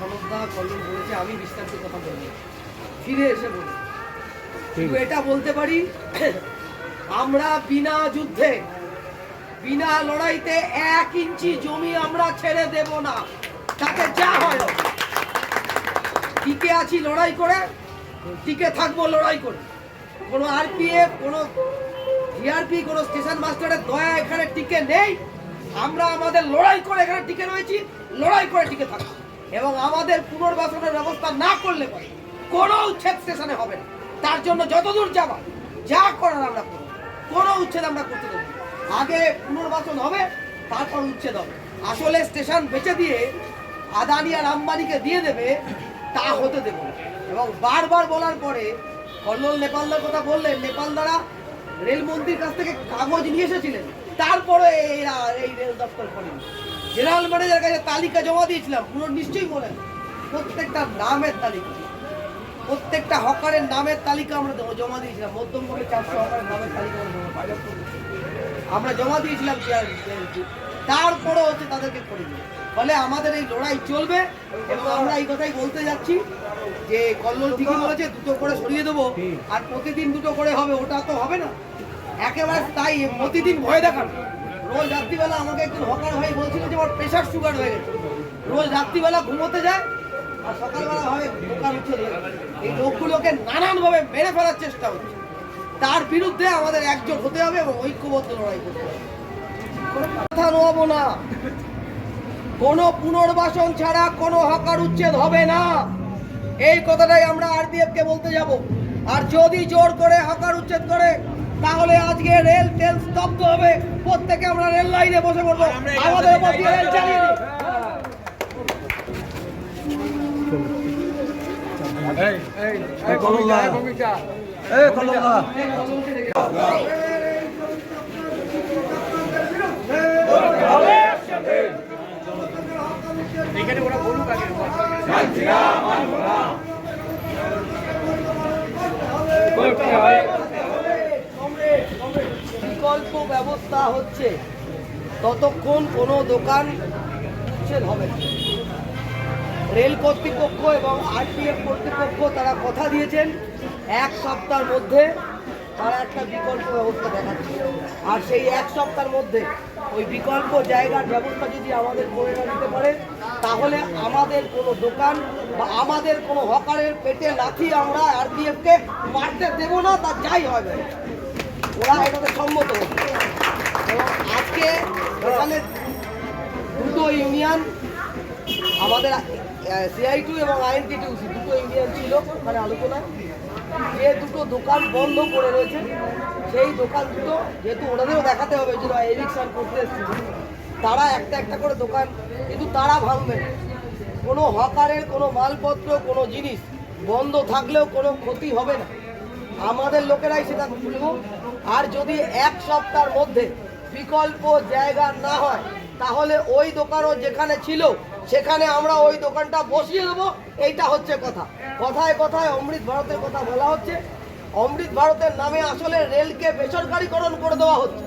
সনদদা কল্যাণ বলেছে আমি বিস্তারিত কথা বলব ফিরে এসে বলি শুধু এটা বলতে পারি আমরা বিনা যুদ্ধে বিনা লড়াইতে এক ইঞ্চি জমি আমরা ছেড়ে দেব না। তাতে যা হয়। টিকে আছি লড়াই করে টিকে থাকব লড়াই করে। কোনো আরপিএফ কোনো জিআরপি কোনো স্টেশন মাস্টারের দয়া এখানে টিকে নেই। আমরা আমাদের লড়াই করে এখানে টিকে রয়েছি লড়াই করে টিকে থাকব। এবং আমাদের পুনর্বাসনের ব্যবস্থা না করলে পরে কোনো উচ্ছেদ স্টেশনে হবে না। তার জন্য যতদূর যাবা যা করার আমরা করব। কোনো উচ্ছেদ আমরা করতে দেবো আগে পুনর্বাসন হবে, তারপর উচ্ছেদ হবে। আসলে স্টেশন বেঁচে দিয়ে আদানি আর আম্বানিকে দিয়ে দেবে, তা হতে দেবো। এবং বারবার বলার পরে কল্লোল নেপালদার কথা বললেন নেপাল দ্বারা রেলমন্ত্রীর কাছ থেকে কাগজ নিয়ে এসেছিলেন। তারপরে এই রেল দপ্তর করেনি। জেনারেল ম্যানেজারের কাছে তালিকা জমা দিয়েছিলাম, পুরো নিশ্চয়ই বলেন প্রত্যেকটা নামের তালিকা, প্রত্যেকটা হকারের নামের তালিকা আমরা জমা দিয়েছিলাম। মধ্যমবঙ্গে চারশো হকারের নামের তালিকা আমরা জমা দিয়েছিলাম। তারপরে হচ্ছে তাদেরকে করে দিই ফলে আমাদের এই লড়াই চলবে এবং আমরা এই কথাই বলতে যাচ্ছি যে কল্লোল ঠিকই বলেছে, দুটো করে সরিয়ে দেবো আর প্রতিদিন দুটো করে হবে, ওটা তো হবে না। একেবারে তাই, প্রতিদিন ভয় দেখানো রোজ রাত্রিবেলা আমাকে একজন হকার ভাই বলছিল যে আমার প্রেশার সুগার হয়ে গেছে। রোজ রাত্রিবেলা ঘুমোতে যায় আর সকালবেলা ভাবে দোকান উঠে। এই লোকগুলোকে নানানভাবে মেরে ফেলার চেষ্টা হচ্ছে। তার বিরুদ্ধে আমাদের একজোট হতে হবে এবং ঐক্যবদ্ধ লড়াই করতে হবে। কথা নোয়াবো না। কোনো পুনর্বাসন ছাড়া কোনো হকার উচ্ছেদ হবে না। এই কথাটাই আমরা আরপিএফ কে বলতে যাব। আর যদি জোর করে হকার উচ্ছেদ করে তাহলে আজকে রেল তেল স্তব্ধ হবে প্রত্যেকে আমরা রেল লাইনে বসে পড়ব আমাদের উপর দিয়ে রেল চালিয়ে দিন। বিকল্প ব্যবস্থা হচ্ছে, ততক্ষণ কোনো দোকান উচ্ছেদ হবে না। রেল কর্তৃপক্ষ এবং আরপিএফ কর্তৃপক্ষ তারা কথা দিয়েছেন, এক সপ্তাহের মধ্যে তারা একটা বিকল্প ব্যবস্থা দেখাচ্ছে। আর সেই এক সপ্তাহের মধ্যে ওই বিকল্প জায়গার ব্যবস্থা যদি আমাদের করে না দিতে পারে, তাহলে আমাদের কোনো দোকান বা আমাদের কোনো হকারের পেটে লাথি আমরা আরপিএফকে মারতে দেবো না, তা যাই হবে। ওরা এটাতে সম্মত হচ্ছে। এখানে দুটো ইউনিয়ন, আমাদের সিআই টু এবং আইএনটি টু দুটো ইউনিয়ন ছিল ওখানে আলোচনায় যে দুটো দোকান বন্ধ করে রয়েছে, সেই দোকান দুটো যেহেতু ওনাদেরও দেখাতে হবে যে এভিকশন করতে এসেছিল তারা একটা একটা করে দোকান, কিন্তু তারা ভাঙবে। কোনো হকারের, কোনো মালপত্র, কোনো জিনিস বন্ধ থাকলেও কোনো ক্ষতি হবে না। আমাদের লোকেরাই সেটা খুলব। আর যদি এক সপ্তাহের মধ্যে বিকল্প জায়গা না হয়, তাহলে ওই দোকানও যেখানে ছিল, সেখানে আমরা ওই দোকানটা বসিয়ে দেবো। এইটা হচ্ছে কথা। কথায় কথায় অমৃত ভারতের কথা বলা হচ্ছে। অমৃত ভারতের নামে আসলে রেলকে বেসরকারীকরণ করে দেওয়া হচ্ছে।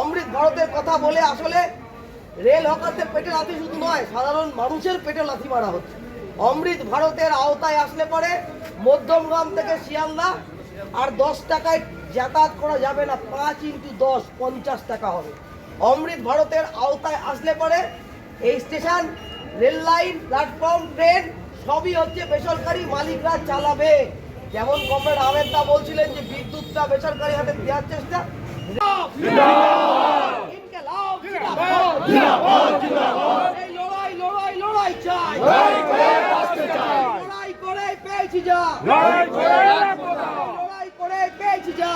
অমৃত ভারতের কথা বলে আসলে রেল হকারদের পেটে লাথি শুধু নয়, সাধারণ মানুষের পেটে লাথি মারা হচ্ছে। অমৃত ভারতের আওতায় আসলে পরে মধ্যমগ্রাম থেকে শিয়ালদা আর দশ টাকায় যাতায়াত করা যাবে না পাঁচ ইন্টু দশ পঞ্চাশ টাকা হবে। অমৃত ভারতের আওতায় আসলে পরে এই station rail line platform train সবই হচ্ছে বেসরকারি মালিকরা চালাবে। যেমন কমরেড আহমেদ দা বলছিলেন যে বিদ্যুৎটা বেসরকারি হাতে দেওয়ার চেষ্টা। লড়াই করে পেয়েছি যা। যা